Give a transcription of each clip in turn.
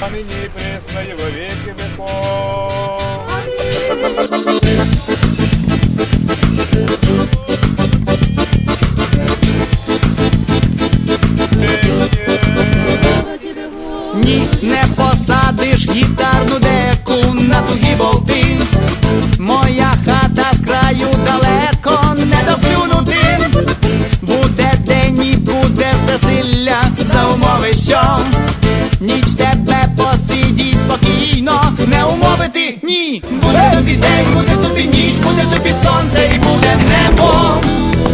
а нині і присно і во віки веков. Ні, не посадиш гітарну деку на тугі болти. Моя хата з краю далеко не доплюнути. Буде день і буде все всесилля за умови, що спокійно, не умовити, ні. Буде тобі день, буде тобі ніч, буде тобі сонце і буде небо.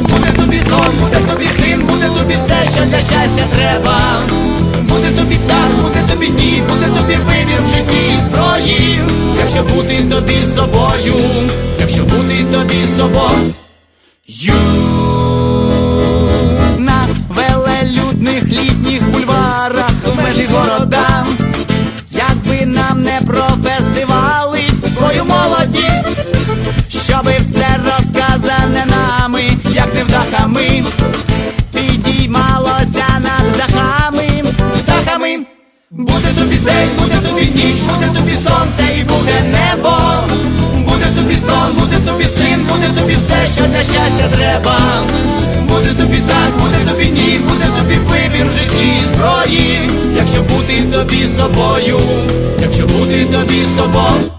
Буде тобі сон, буде тобі син, буде тобі все, що для щастя треба. Буде тобі так, буде тобі ні, буде тобі вибір в житті і зброї. Якщо бути тобі собою, якщо бути тобі собою. Буде тобі день, буде тобі ніч, буде тобі сонце і буде небо. Буде тобі сон, буде тобі син, буде тобі все, що для щастя треба. Буде тобі так, буде тобі ні, буде тобі вибір в житті і зброї. Якщо бути тобі собою, якщо бути тобі собою.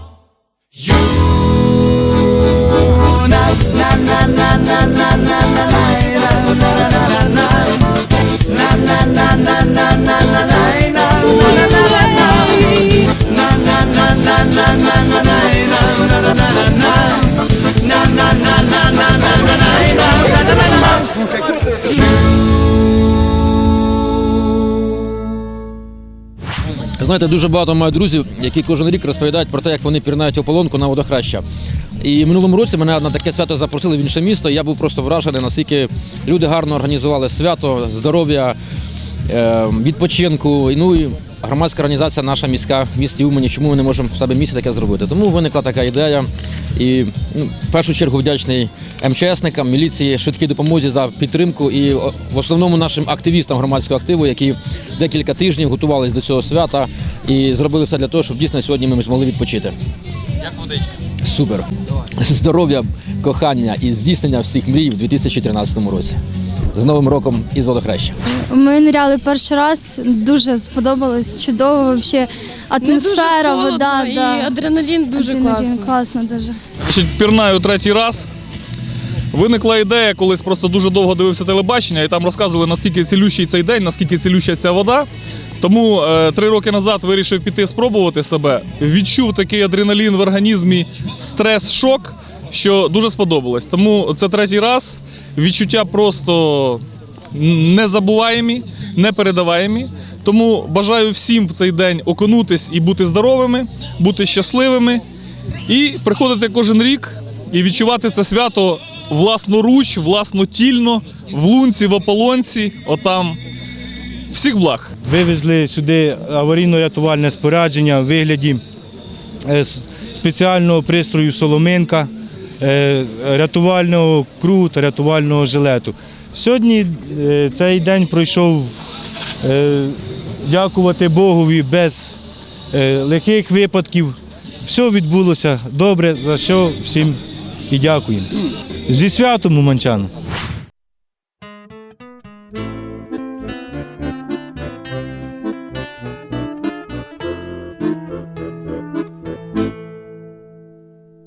Знаєте, дуже багато маю друзів, які кожен рік розповідають про те, як вони пірнають ополонку на водохреща. І минулому році мене на таке свято запросили в інше місто. Я був просто вражений, наскільки люди гарно організували свято, здоров'я, е, відпочинку. Ну і громадська організація наша міська місті Умані. Чому ми не можемо в себе місті таке зробити? Тому виникла така ідея. І ну, в першу чергу вдячний МЧСникам, міліції, швидкій допомозі за підтримку і в основному нашим активістам громадського активу, які декілька тижнів готувалися до цього свята і зробили все для того, щоб дійсно сьогодні ми змогли відпочити. Як водичка? Супер. Здоров'я, кохання і здійснення всіх мрій в 2013 році. З Новим роком і з водохреща. Ми ниряли перший раз, дуже сподобалось, чудово, взагалі атмосфера, дуже вода, холодно, да. адреналін дуже Адреналін, класно. класно дуже. Значить, пірнаю третій раз. Виникла ідея, колись просто дуже довго дивився телебачення, і там розказували, наскільки цілющий цей день, наскільки цілюща ця вода. Тому е, три роки назад вирішив піти спробувати себе. Відчув такий адреналін в організмі, стрес, шок, що дуже сподобалось. Тому це третій раз. Відчуття просто незабуваємі, непередаваємі. Тому бажаю всім в цей день окунутись і бути здоровими, бути щасливими і приходити кожен рік і відчувати це свято власноруч, власнотільно, в лунці, в ополонці, отам. Всіх благ! Вивезли сюди аварійно-рятувальне спорядження в вигляді е, спеціального пристрою соломинка, рятувального кругу та рятувального жилету. Сьогодні е, цей день пройшов, е, дякувати Богові, без легких випадків. Все відбулося добре, за що всім і дякуємо. Зі святом Уманчану!